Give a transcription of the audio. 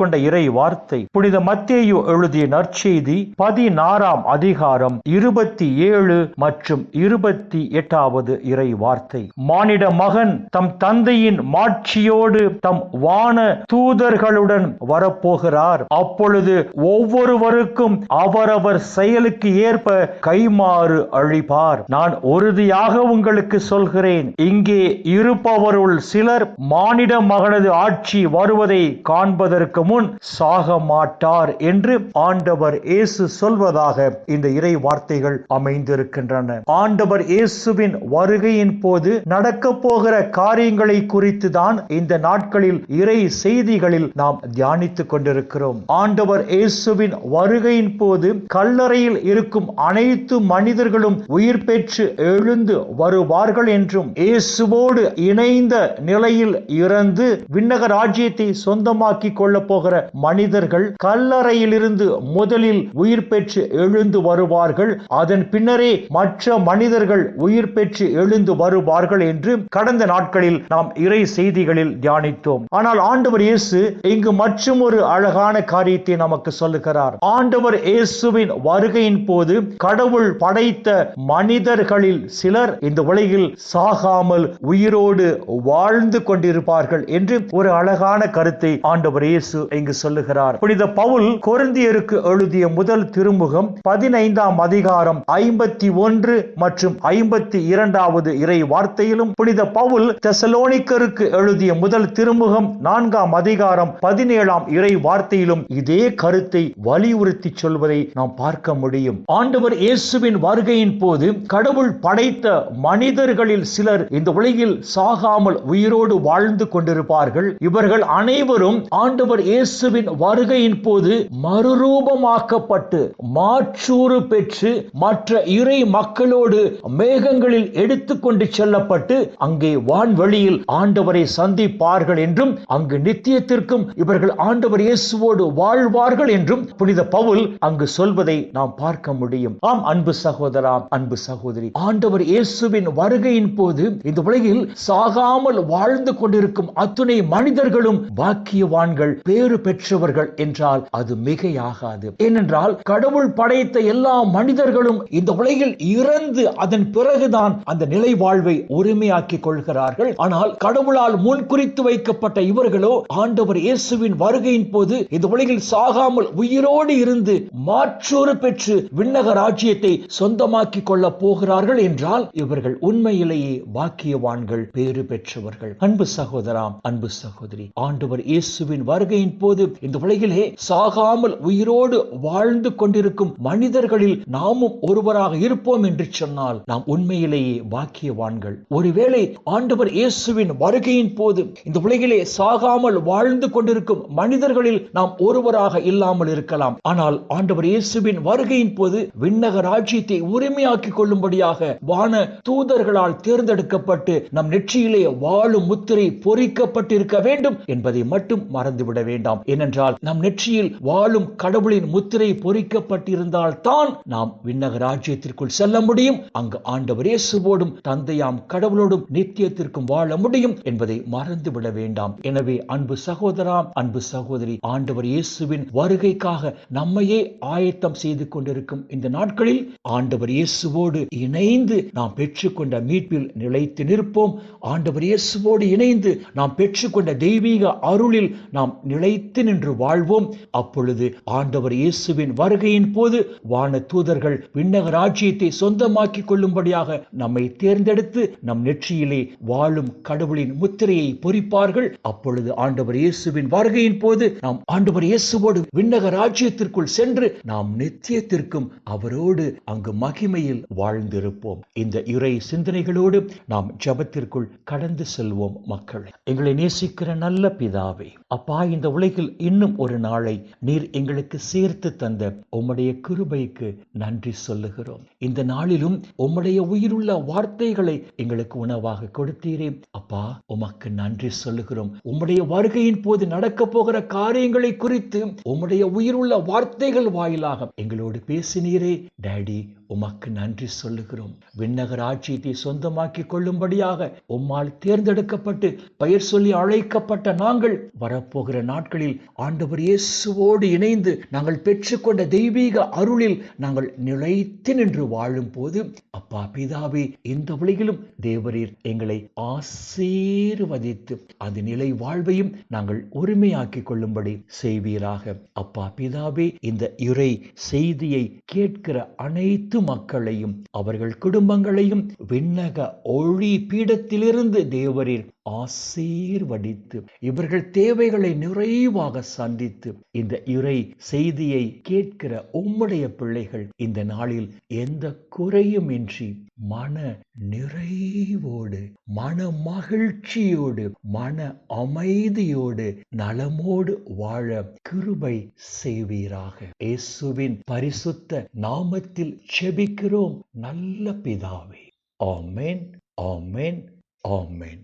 எடுத்துக்கொண்ட இறை வார்த்தை. புனித மத்தேயு எழுதிய நற்செய்தி பதினாறாம் அதிகாரம் இருபத்தி ஏழு மற்றும் இருபத்தி எட்டாவது இறை வார்த்தை. மானிட மகன் தம் தந்தையின் மாட்சியோடு தம் வான தூதர்களுடன் வரப்போகிறார். அப்பொழுது ஒவ்வொருவருக்கும் அவரவர் செயலுக்கு ஏற்ப கைமாறு அழிப்பார். நான் உறுதியாக உங்களுக்கு சொல்கிறேன். இங்கே இருப்பவருள் சிலர் மானிட மகனது ஆட்சி வருவதை காண்பதற்கு முன் சாக மாட்டார் என்று ஆண்டவர் இயேசு சொல்வதாக இந்த இறை வார்த்தைகள் அமைந்திருக்கின்றன. ஆண்டவர் இயேசுவின் வருகையின் போது நடக்க போகிற காரியங்களை குறித்து தான் இந்த நாட்களில் இறை செய்திகளில் நாம் தியானித்துக் கொண்டிருக்கிறோம். ஆண்டவர் இயேசுவின் வருகையின் போது கல்லறையில் இருக்கும் அனைத்து மனிதர்களும் உயிர் பெற்று எழுந்து வருவார்கள் என்றும் இயேசுவோடு இணைந்த நிலையில் இறந்து விண்ணக ராஜ்யத்தை சொந்தமாக்கி கொள்ள போகிற மனிதர்கள் கல்லறையிலிருந்து முதலில் உயிர் பெற்று எழுந்து வருவார்கள். அதன் பின்னரே மற்ற மனிதர்கள் உயிர் பெற்று எழுந்து வருவார்கள் என்று கடந்த நாட்களில் நாம் இறை செய்திகளில் தியானித்தோம். ஆனால் ஆண்டவர் இயேசு இங்கு மற்றும் ஒரு அழகான காரியத்தை நமக்கு சொல்லுகிறார். ஆண்டவர் இயேசுவின் வருகையின் போது கடவுள் படைத்த மனிதர்களில் சிலர் இந்த உலகில் சாகாமல் உயிரோடு வாழ்ந்து கொண்டிருப்பார்கள் என்று ஒரு அழகான கருத்தை ஆண்டவர் இயேசு இங்கு சொல்லுகிறார். புனித பவுல் கொரிந்தியருக்கு எழுதிய முதல் திருமுகம் பதினைந்தாம் அதிகாரம் ஐம்பத்தி ஒன்று மற்றும் ஐம்பத்தி இரண்டாவது இறை வார்த்தையிலும் புனித பவுல் தெசலோனிக்கருக்கு எழுதிய முதல் திருமுகம் நான்காம் அதிகாரம் பதினேழாம் இறை வார்த்தையிலும் இதே கருத்தை வலியுறுத்தி சொல்வதை நாம் பார்க்க முடியும். ஆண்டவர் இயேசுவின் வருகையின் போது கடவுள் படைத்த மனிதர்களில் சிலர் இந்த உலகில் சாகாமல் உயிரோடு வாழ்ந்து கொண்டிருப்பார்கள். இவர்கள் அனைவரும் ஆண்டவர் இயேசு இயேசுவின் வருகையின் போது மறுரூபமாக்கப்பட்டு மாற்றூறு பெற்று மற்ற இறை மக்களோடு மேகங்களில் எடுத்துக்கொண்டு செல்லப்பட்டு அங்கே வான்வெளியில் ஆண்டவரை சந்திப்பார்கள் என்றும் அங்கு நித்தியத்திற்கும் இவர்கள் ஆண்டவர் இயேசுவோடு வாழ்வார்கள் என்றும் புனித பவுல் அங்கு சொல்வதை நாம் பார்க்க முடியும். ஆம் அன்பு சகோதரா அன்பு சகோதரி ஆண்டவர் இயேசுவின் வருகையின் போது இந்த உலகில் சாகாமல் வாழ்ந்து கொண்டிருக்கும் அத்துணை மனிதர்களும் பாக்கியவான்கள் பேர் பேறு பெற்றவர்கள் என்றால் அது மிகையாகாது. ஏனென்றால் கடவுள் படைத்த எல்லா மனிதர்களும் இந்த உலகில் இறந்து அதன் பிறகுதான் அந்த நிலை வாழ்வை உரிமையாக்கி கொள்கிறார்கள். ஆனால் கடவுளால் முன்குறித்து வைக்கப்பட்ட இவர்களோ ஆண்டவர் இயேசுவின் வருகையின் போது இந்த உலகில் சாகாமல் உயிரோடு இருந்து மாற்றோறு பெற்று விண்ணக ராஜ்யத்தை சொந்தமாக்கிக் கொள்ள போகிறார்கள் என்றால் இவர்கள் உண்மையிலேயே பாக்கியவான்கள் பேறு பெற்றவர்கள். அன்பு சகோதராம் அன்பு சகோதரி ஆண்டவர் இயேசுவின் வருகையின் போது இந்த உலகிலே சாகாமல் உயிரோடு வாழ்ந்து கொண்டிருக்கும் மனிதர்களில் நாமும் ஒருவராக இருப்போம் என்று சொன்னால் நாம் உண்மையிலேயே பாக்கியவான்கள். ஒருவேளை ஆண்டவர் இயேசுவின் வருகையின் போது இந்த உலகிலே சாகாமல் வாழ்ந்து கொண்டிருக்கும் மனிதர்களில் நாம் ஒருவராக இல்லாமல் இருக்கலாம். ஆனால் ஆண்டவர் இயேசுவின் வருகையின் போது விண்ணக ராஜ்யத்தை உரிமையாக்கிக் கொள்ளும்படியாக வான தூதர்களால் தேர்ந்தெடுக்கப்பட்டு நம் நெற்றியிலே வாழும் முத்திரை பொறிக்கப்பட்டிருக்க வேண்டும் என்பதை மட்டும் மறந்துவிட வேண்டும். ஏனென்றால் நம் நெற்றியில் வாழும் கடவுளின் முத்திரை பொறிக்கப்பட்டிருந்தால் தான் நாம் விண்ணக ராஜ்யத்திற்குள் செல்ல முடியும். அங்கு ஆண்டவர் இயேசுவோடும் தந்தையாம் கடவுளோடும் நித்தியத்திற்கும் வாழ முடியும் என்பதை மறந்துவிட வேண்டாம். எனவே அன்பு சகோதராம் அன்பு சகோதரி ஆண்டவர் இயேசுவின் வருகைக்காக நம்மையே ஆயத்தம் செய்து கொண்டிருக்கும் இந்த நாட்களில் ஆண்டவர் இயேசுவோடு இணைந்து நாம் பெற்றுக்கொண்ட மீட்பில் நிலைத்து நிற்போம். ஆண்டவர் இயேசுவோடு இணைந்து நாம் பெற்றுக்கொண்ட தெய்வீக அருளில் நாம் நிலை நிலைத்து நின்று வாழ்வோம். அப்பொழுது ஆண்டவர் இயேசுவின் வருகையின் போது வான தூதர்கள் விண்ணக ராஜ்யத்தை சொந்தமாக்கிக் கொள்ளும்படியாக நம்மை தேர்ந்தெடுத்து நம் நெற்றியிலே வாழும் கடவுளின் முத்திரையை பொறிப்பார்கள். அப்பொழுது ஆண்டவர் இயேசுவின் வருகையின் போது நாம் ஆண்டவர் இயேசுவோடு விண்ணக ராஜ்யத்திற்குள் சென்று நாம் நித்தியத்திற்கும் அவரோடு அங்கு மகிமையில் வாழ்ந்திருப்போம். இந்த இறை சிந்தனைகளோடு நாம் ஜபத்திற்குள் கடந்து செல்வோம் மக்கள். எங்களை நேசிக்கிற நல்ல பிதாவே அப்பா இந்த உலகில் இன்னும் ஒரு நாளை நீர் எங்களுக்கு சேர்த்து தந்த உம்முடைய கிருபைக்கு நன்றி சொல்லுகிறோம். இந்த நாளிலும் உம்முடைய உயிருள்ள வார்த்தைகளை எங்களுக்கு உணவாக கொடுத்தீரே. அப்பா உமக்கு நன்றி சொல்லுகிறோம். உம்முடைய வருகையின் போது நடக்க போகிற காரியங்களை குறித்து உம்முடைய உயிருள்ள வார்த்தைகள் வாயிலாக எங்களோடு பேசினீரே. டேடி உமக்கு நன்றி சொல்லுகிறோம். விண்ணகர் ஆட்சியத்தை சொந்தமாக்கி கொள்ளும்படியாக உம்மால் தேர்ந்தெடுக்கப்பட்டு பெயர் சொல்லி அழைக்கப்பட்ட நாங்கள் வரப்போகிற நாட்களில் ஆண்டவர் இயேசுவோடு இணைந்து நாங்கள் பெற்றுக்கொண்ட தெய்வீக அருளில் நாங்கள் நிலைத்து நின்று வாழும் போது அப்பா பிதாவே இந்த உலகிலும் தேவரீர் எங்களை ஆசீர்வதித்து அது நிலை வாழ்வையும் நாங்கள் உரிமையாக்கிக் கொள்ளும்படி செய்வீராக. அப்பா பிதாவே இந்த இறை செய்தியை கேட்கிற அனைத்து மக்களையும் அவர்கள் குடும்பங்களையும் விண்ணக ஒளி பீடத்திலிருந்து தேவரீர் ஆசீர்வடித்து இவர்கள் தேவைகளை நிறைவாக சந்தித்து இந்த இறை செய்தியை கேட்கிற உம்முடைய பிள்ளைகள் இந்த நாளில் எந்த குறையும் இன்றி மன நிறைவோடு மன மகிழ்ச்சியோடு மன அமைதியோடு நலமோடு வாழ கிருபை செய்வீராக. இயேசுவின் பரிசுத்த நாமத்தில் செபிக்கிறோம். நல்ல பிதாவே. ஆமென் ஆமென் ஆமென்.